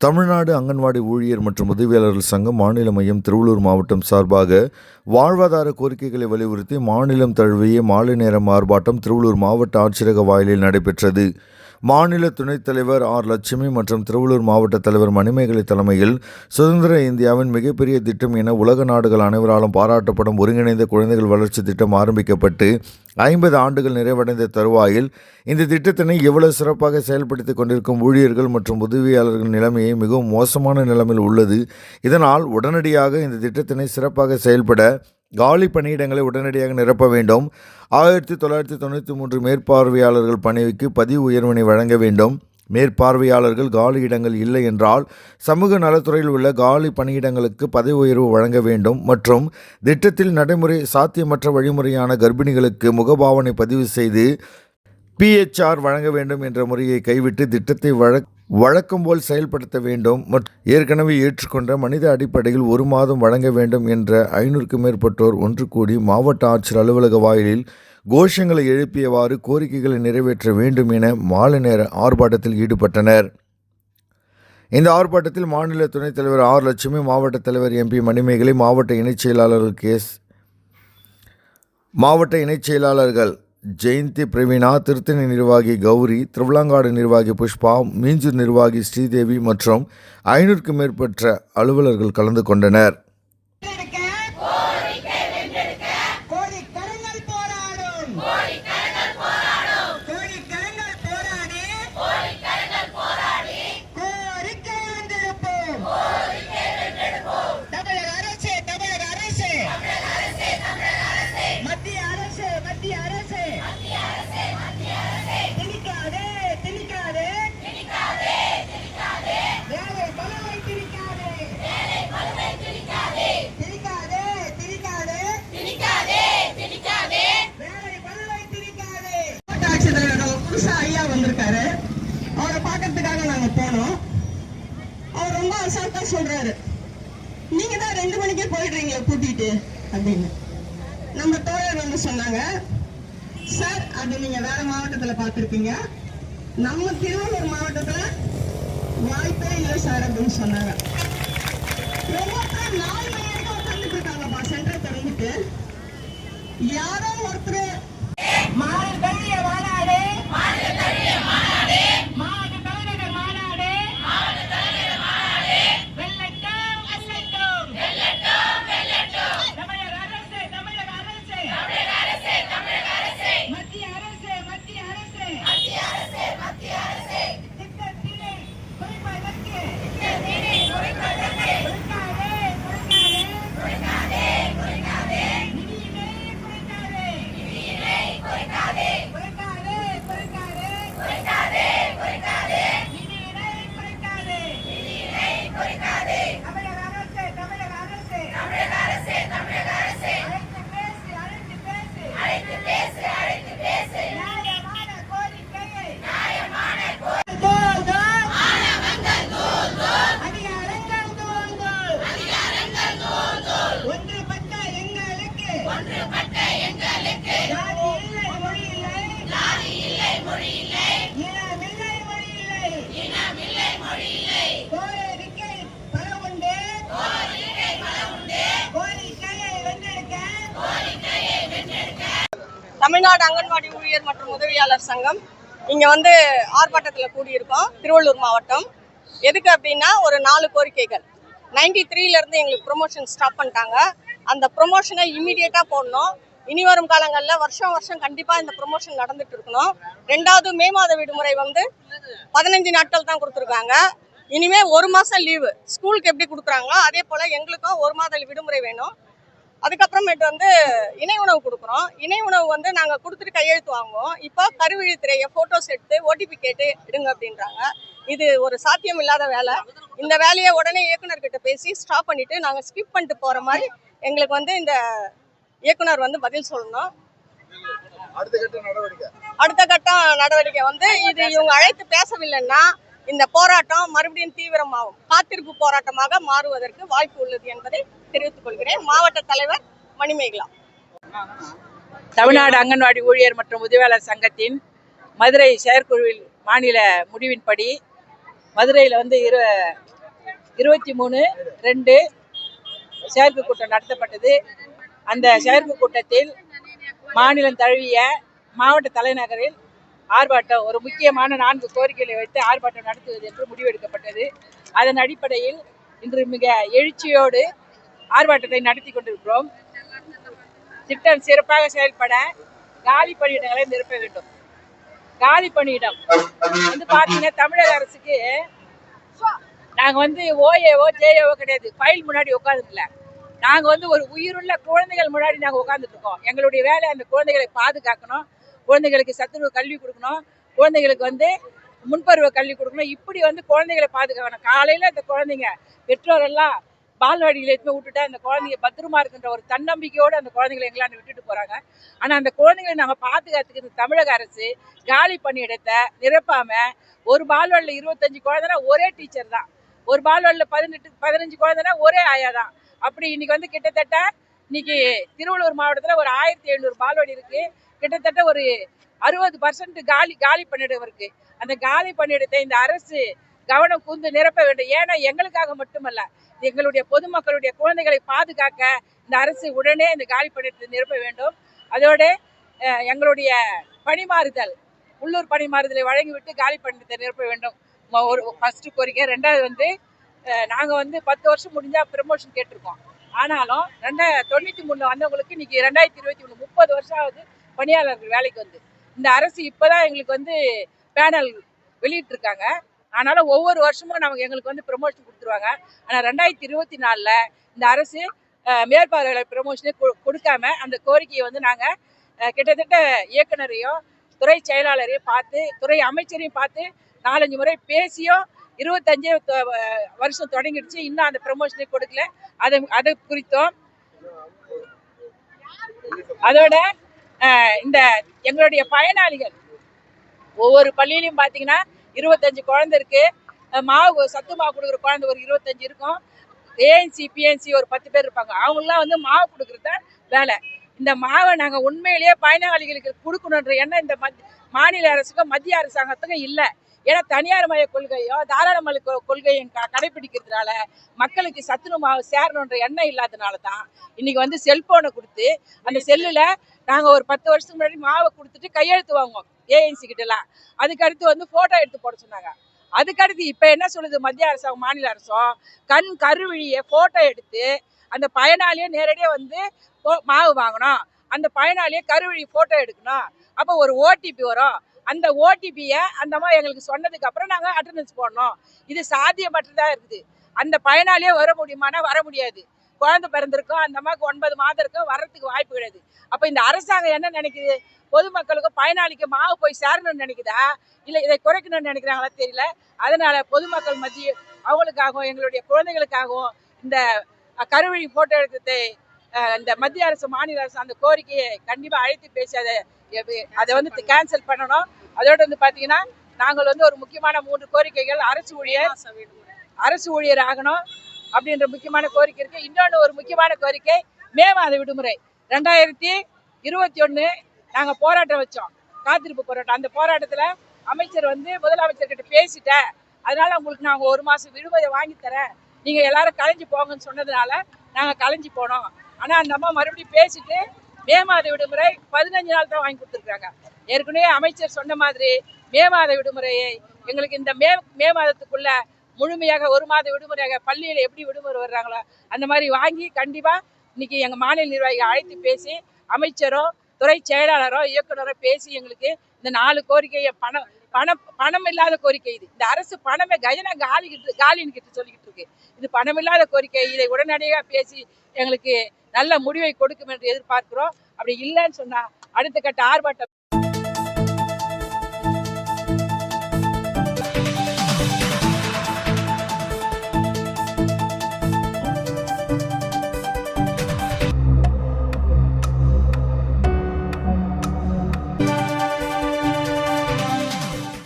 தமிழ்நாடு அங்கன்வாடி ஊழியர் மற்றும் உதவியாளர்கள் சங்கம் மாநில மையம் திருவள்ளூர் மாவட்டம் சார்பாக வாழ்வாதார கோரிக்கைகளை வலியுறுத்தி மாநிலம் தழுவிய மாலை நேரம் ஆர்ப்பாட்டம் திருவள்ளூர் மாவட்ட ஆட்சியரக வாயிலில் நடைபெற்றது. மாநில துணைத் தலைவர் ஆர் லட்சுமி மற்றும் திருவள்ளூர் மாவட்ட தலைவர் மணிமேகலை தலைமையில் சுதந்திர இந்தியாவின் மிகப்பெரிய திட்டம் என உலக நாடுகள் அனைவராலும் பாராட்டப்படும் ஒருங்கிணைந்த குழந்தைகள் வளர்ச்சி திட்டம் ஆரம்பிக்கப்பட்டு ஐம்பது ஆண்டுகள் நிறைவடைந்த தருவாயில் இந்த திட்டத்தினை எவ்வளவு சிறப்பாக செயல்படுத்தி கொண்டிருக்கும் ஊழியர்கள் மற்றும் உதவியாளர்கள் நிலைமையை மிகவும் மோசமான நிலைமையில் உள்ளது. இதனால் உடனடியாக இந்த திட்டத்தினை சிறப்பாக செயல்பட காலி பணியிடங்களை உடனடியாக நிரப்ப வேண்டும். ஆயிரத்தி தொள்ளாயிரத்தி தொண்ணூற்றி மூன்று மேற்பார்வையாளர்கள் பணிக்கு பதிவு உயர்வினை வழங்க வேண்டும். மேற்பார்வையாளர்கள் காலி இடங்கள் இல்லை என்றால் சமூக நலத்துறையில் உள்ள காலி பணியிடங்களுக்கு பதவி உயர்வு வழங்க வேண்டும் மற்றும் திட்டத்தில் நடைமுறை சாத்தியமற்ற வழிமுறையான கர்ப்பிணிகளுக்கு முகபாவனை பதிவு செய்து பிஹெச்ஆர் வழங்க வேண்டும் என்ற முறையை கைவிட்டு திட்டத்தை வழக் வழக்கம் போல் செயல்படுத்த வேண்டும் மற்றும் ஏற்கனவே ஏற்றுக்கொண்ட மனித அடிப்படையில் ஒரு மாதம் வழங்க வேண்டும் என்ற ஐநூறுக்கும் மேற்பட்டோர் ஒன்று கூடி மாவட்ட ஆட்சியர் அலுவலக வாயிலில் கோஷங்களை எழுப்பியவாறு கோரிக்கைகளை நிறைவேற்ற வேண்டும் என மாலை நேர ஆர்ப்பாட்டத்தில் ஈடுபட்டனர். இந்த ஆர்ப்பாட்டத்தில் மாநில துணைத் தலைவர் ஆர் லட்சுமி மாவட்ட தலைவர் எம்பி மணிமேகலை மாவட்ட இணைச் செயலாளர்கள் கேஸ் மாவட்ட இணைச் செயலாளர்கள் ஜெயந்தி பிரவீணா திருத்தணி நிர்வாகி கௌரி திருவிழாங்காடு நிர்வாகி புஷ்பா மீஞ்சூர் நிர்வாகி ஸ்ரீதேவி மற்றும் ஐநூறுக்கும் மேற்பட்ட அலுவலர்கள் கலந்து கொண்டனர். அவரை நாங்க போனோம். அவர் ரொம்ப அசால்ட்டா சொல்றாரு. நீங்க தான் ரெண்டு மணிக்கே போயிடுறீங்களே கூட்டிட்டு அப்படின்னு. நம்ம தோழர் வந்து சொன்னாங்க சார் அது நீங்க வேற மாவட்டத்துல பார்த்திருப்பீங்க. நம்ம திருவள்ளூர் மாவட்டத்துல வாய்ப்பே இல்லை சார் அப்படின்னு சொன்னாங்க. நாலு மணி வரைக்கும் உட்காந்துட்டு இருக்காங்கப்பா சென்டர் திறந்துட்டு. யாரோ ஒருத்தர் மாடு தள்ளிய மாநாடு மாடு தமிழக மாநாடு வெள்ளட்டும் வெள்ளட்டும் தமிழக அரசு தமிழக அரசு மத்திய அரசு மத்திய அரசு திட்டத்தினை குறைப்பதற்கு குறைக்காதே, குறைக்காதே. நிதியினை குறைக்காதே. குறைக்காதே, குறைக்காதே. நிதியினை குறைக்காதே. தமிழக அரசு, தமிழக அரசு. அழைத்து பேசு, அழைத்து பேசு. நியாயமான கோரிக்கையை தோள்கள். அதிகாரங்கள் தோள்கள். ஒன்றுபட்ட எங்களுக்கு ஜாதி இல்லை மொழி இல்லை இனமில்லை மொழி இல்லை கோரிக்கை பல உண்டு கோரிக்கையை வென்றெடுக்க தமிழ்நாடு அங்கன்வாடி ஊழியர் மற்றும் உதவியாளர் சங்கம் இங்கே வந்து ஆர்ப்பாட்டத்தில் கூடியிருக்கோம் திருவள்ளூர் மாவட்டம். எதுக்கு அப்படின்னா ஒரு நாலு கோரிக்கைகள். நைன்டி த்ரீலேருந்து எங்களுக்கு ப்ரொமோஷன் ஸ்டாப் பண்ணிட்டாங்க. அந்த ப்ரொமோஷனை இமீடியட்டா போடணும். இனி வரும் காலங்களில் வருஷம் வருஷம் கண்டிப்பாக இந்த ப்ரொமோஷன் நடந்துட்டு இருக்கணும். ரெண்டாவது மே மாத விடுமுறை வந்து பதினஞ்சு நாட்கள் தான் கொடுத்துருக்காங்க. இனிமேல் ஒரு மாதம் லீவு ஸ்கூலுக்கு எப்படி கொடுக்குறாங்களோ அதே போல் எங்களுக்கும் ஒரு மாத விடுமுறை வேணும். அதுக்கப்புறமேட்டு வந்து இணை உணவு கொடுக்குறோம். இணை உணவு வந்து நாங்கள் கொடுத்துட்டு கையெழுத்து வாங்குவோம். இப்போ கருவிழித்திரைய ஃபோட்டோஸ் எடுத்து ஓடிபி கேட்டு எடுங்க அப்படின்றாங்க. இது ஒரு சாத்தியம் இல்லாத வேலை. இந்த வேலையை உடனே இயக்குனர்கிட்ட பேசி ஸ்டாப் பண்ணிட்டு நாங்கள் ஸ்கிப் பண்ணிட்டு போகிற மாதிரி எங்களுக்கு வந்து இந்த இயக்குனர் வந்து பதில் சொல்லணும். அடுத்த கட்ட நடவடிக்கை வந்து இது இவங்க அழைத்து பேசவில்லைன்னா இந்த போராட்டம் மறுபடியும் தீவிரமாகும். காத்திருப்பு போராட்டமாக மாறுவதற்கு வாய்ப்பு உள்ளது என்பதை தெரிவித்துக் கொள்கிறேன். மாவட்ட தலைவர் மணிமேகலா. தமிழ்நாடு அங்கன்வாடி ஊழியர் மற்றும் உதவியாளர் சங்கத்தின் மதுரை செயற்குழுவில் மாநில முடிவின்படி மதுரையில் வந்து இரு இருபத்தி மூணு ரெண்டு செயற்கு கூட்டம் நடத்தப்பட்டது. அந்த செயற்கு கூட்டத்தில் மாநிலம் தழுவிய மாவட்ட தலைநகரில் ஆர்ப்பாட்டம் ஒரு முக்கியமான நான்கு கோரிக்கைகளை வைத்து ஆர்ப்பாட்டம் நடத்துவது என்று முடிவெடுக்கப்பட்டது. அதன் அடிப்படையில் இன்று மிக எழுச்சியோடு ஆர்ப்பாட்டத்தை நடத்தி கொண்டிருக்கிறோம். திட்டம் சிறப்பாக செயல்பட காலி பணியிடங்களை நிரப்ப வேண்டும். காலி பணியிடம் வந்து பார்த்தீங்கன்னா தமிழக அரசுக்கு நாங்கள் வந்து ஓஏஓ ஜேஏஓ கிடையாது. ஃபைல் முன்னாடி உட்காந்துக்கல நாங்கள் வந்து ஒரு உயிருள்ள குழந்தைகள் முன்னாடி நாங்கள் உட்காந்துட்டு இருக்கோம். எங்களுடைய வேலை அந்த குழந்தைகளை பாதுகாக்கணும். குழந்தைகளுக்கு சத்துணவு கல்வி கொடுக்கணும். குழந்தைகளுக்கு வந்து முன்பருவ கல்வி கொடுக்கணும். இப்படி வந்து குழந்தைகளை பாதுகாக்கணும். காலையில் இந்த குழந்தைங்க பெற்றோரெல்லாம் பால்வாடியில் எடுத்து விட்டுட்டா அந்த குழந்தைங்க பத்திரமா இருக்குன்ற ஒரு தன்னம்பிக்கையோடு அந்த குழந்தைங்களை எங்களாம் விட்டுட்டு போகிறாங்க ஆனால் அந்த குழந்தைங்களை நாங்கள் பாதுகாத்துக்கு இந்த தமிழக அரசு காலி பணியிடத்தை நிரப்பாமல் ஒரு பால்வாடியில் இருபத்தஞ்சு குழந்தைனா ஒரே டீச்சர் தான். ஒரு பால்வாடியில் பதினெட்டு பதினஞ்சு குழந்தைனா ஒரே ஆயா தான். அப்படி இன்னைக்கு வந்து கிட்டத்தட்ட இன்னைக்கு திருவள்ளூர் மாவட்டத்தில் ஒரு ஆயிரத்தி எழுநூறு பால்வாடி இருக்குது கிட்டத்தட்ட ஒரு அறுபது பர்சன்ட் காலி காலி பணியிடம் இருக்கு அந்த காலி பணியிடத்தை இந்த அரசு கவனம் கூர்ந்து நிரப்ப வேண்டும். ஏன்னா எங்களுக்காக மட்டுமல்ல எங்களுடைய பொதுமக்களுடைய குழந்தைகளை பாதுகாக்க இந்த அரசு உடனே இந்த காலி பணியிடத்தை நிரப்ப வேண்டும். அதோட எங்களுடைய பணிமாறுதல் உள்ளூர் பணிமாறுதலை வழங்கிவிட்டு காலி பணியிடத்தை நிரப்ப வேண்டும். ம- ஒரு ஃபர்ஸ்ட் கோரிக்கை. ரெண்டாவது வந்து நாங்கள் வந்து பத்து வருஷம் முடிஞ்சால் ப்ரமோஷன் கேட்டிருக்கோம். ஆனாலும் ரெண்டாயிரத்தி தொண்ணூற்றி மூணு வந்தவங்களுக்கு இன்னைக்கு ரெண்டாயிரத்தி இருபத்தி மூணு முப்பது வருஷம் ஆகுது. பணியாளர்கள் வேலைக்கு வந்து. இந்த அரசு இப்போதான் எங்களுக்கு வந்து பேனல் வெளியிட்டிருக்காங்க. ஆனாலும் ஒவ்வொரு வருஷமும் நமக்கு எங்களுக்கு வந்து ப்ரமோஷன் கொடுத்துருவாங்க. ஆனால் ரெண்டாயிரத்தி இருபத்தி நாலில் இந்த அரசு மேற்பார்வையாளர் ப்ரொமோஷனே கொடுக்காம அந்த கோரிக்கையை வந்து நாங்கள் கிட்டத்தட்ட இயக்குனரையும் துறை செயலாளரையும் பார்த்து துறை அமைச்சரையும் பார்த்து நாலஞ்சு முறை பேசியும் இருபத்தஞ்சு வருஷம் தொடங்கிடுச்சு. இன்னும் அந்த ப்ரமோஷனே கொடுக்கல. அதை அதை குறித்தும் அதோட இந்த எங்களுடைய பயனாளிகள் ஒவ்வொரு பள்ளியிலையும் பார்த்தீங்கன்னா இருபத்தஞ்சு குழந்தை இருக்கு. மாவு சத்து மாவு கொடுக்குற குழந்தை ஒரு இருபத்தஞ்சு இருக்கும். ஏஎன்சி பிஎன்சி ஒரு பத்து பேர் இருப்பாங்க. அவங்களாம் வந்து மாவு கொடுக்குறது தான் வேலை. இந்த மாவை நாங்கள் உண்மையிலேயே பயனாளிகளுக்கு கொடுக்கணுன்ற எண்ணம் இந்த மத் மாநில அரசுக்கும் மத்திய அரசாங்கத்துக்கும் இல்லை. ஏன்னா தனியார் மய கொள்கையோ தாராளமய கொ- கொள்கையும் க கடைபிடிக்கிறதுனால மக்களுக்கு சத்துணவு மாவு சேரணுன்ற எண்ணம் இல்லாதனால தான் இன்னைக்கு வந்து செல்போனை கொடுத்து அந்த செல்லில் நாங்கள் ஒரு பத்து வருஷத்துக்கு முன்னாடி மாவை கொடுத்துட்டு கையெழுத்து வாங்குவோம் ஏஎன்சி கிட்டலாம். அதுக்கு அடுத்து வந்து ஃபோட்டோ எடுத்து போட சொன்னாங்க. அதுக்கடுத்து இப்போ என்ன சொல்லுது மத்திய அரசாங்கம் மாநில அரசும் கண் கருவிழியை ஃபோட்டோ எடுத்து அந்த பயனாளியை நேரடியாக வந்து போ- மாவு வாங்கணும். அந்த பயனாளியை கருவிழி ஃபோட்டோ எடுக்கணும். அப்போ ஒரு ஓடிபி வரும். அந்த ஓடிபியை அந்த அம்மா எங்களுக்கு சொன்னதுக்கு அப்புறம் நாங்கள் அட்டண்டன்ஸ் போடணும். இது சாத்தியமற்றதா இருக்குது. அந்த பயனாளியே வர முடியுமானா வர முடியாது. குழந்தை பிறந்திருக்கும் அந்த அம்மாவுக்கு ஒன்பது மாதம் இருக்கும் வர்றதுக்கு வாய்ப்பு கிடையாது. அப்போ இந்த அரசாங்கம் என்ன நினைக்குது? பொதுமக்களுக்கும் பயனாளிக்கு மாவு போய் சேரணும்னு நினைக்குதா? இல்லை இதை குறைக்கணும்னு நினைக்கிறாங்களா தெரியல. அதனால பொதுமக்கள் மத்திய அவங்களுக்காகவும் எங்களுடைய குழந்தைகளுக்காகவும் இந்த கருவழி போட்டோ எடுத்ததை இந்த மத்திய அரசு மாநில அரசு அந்த கோரிக்கையை கண்டிப்பாக அழைத்து பேசி அதை அதை வந்து கேன்சல் பண்ணணும். அதோட வந்து பார்த்தீங்கன்னா நாங்கள் வந்து ஒரு முக்கியமான மூன்று கோரிக்கைகள். அரசு ஊழியர் அரசு ஊழியர் ஆகணும் அப்படின்ற முக்கியமான கோரிக்கை இருக்கு. இன்னொன்று ஒரு முக்கியமான கோரிக்கை மே மாத விடுமுறை. ரெண்டாயிரத்தி இருபத்தி ஒன்று நாங்கள் போராட்டம் வச்சோம். காத்திருப்பு போராட்டம். அந்த போராட்டத்தில் அமைச்சர் வந்து முதலமைச்சர் கிட்ட பேசிட்டேன். அதனால உங்களுக்கு நாங்கள் ஒரு மாதம் விடுமுறை வாங்கி தரேன். நீங்கள் எல்லாரும் கலைஞ்சு போங்கன்னு சொன்னதுனால நாங்கள் கலைஞ்சு போனோம். ஆனால் அந்த அம்மா மறுபடியும் பேசிட்டு மே மாத விடுமுறை பதினஞ்சு நாள் தான் வாங்கி கொடுத்துருக்காங்க. ஏற்கனவே அமைச்சர் சொன்ன மாதிரி மே மாத விடுமுறையை எங்களுக்கு இந்த மே மே மாதத்துக்குள்ள முழுமையாக ஒரு மாத விடுமுறையாக பள்ளியில் எப்படி விடுமுறை வர்றாங்களோ அந்த மாதிரி வாங்கி கண்டிப்பாக இன்னைக்கு எங்கள் மாநில நிர்வாகிகள் அழைத்து பேசி அமைச்சரோ துறை செயலாளரோ இயக்குனரோ பேசி எங்களுக்கு இந்த நாலு கோரிக்கையை பணம் பணம் பணம் இல்லாத கோரிக்கை இது. இந்த அரசு பணமே கஜனா காலிக்கிட்டு காலின்னு கிட்ட சொல்லிக்கிட்டு இருக்கு. இது பணம் இல்லாத கோரிக்கை. இதை உடனடியாக பேசி எங்களுக்கு நல்ல முடிவை கொடுக்கும் என்று எதிர்பார்க்கிறோம். அப்படி இல்லைன்னு சொன்னால் அடுத்த கட்ட ஆர்ப்பாட்டம்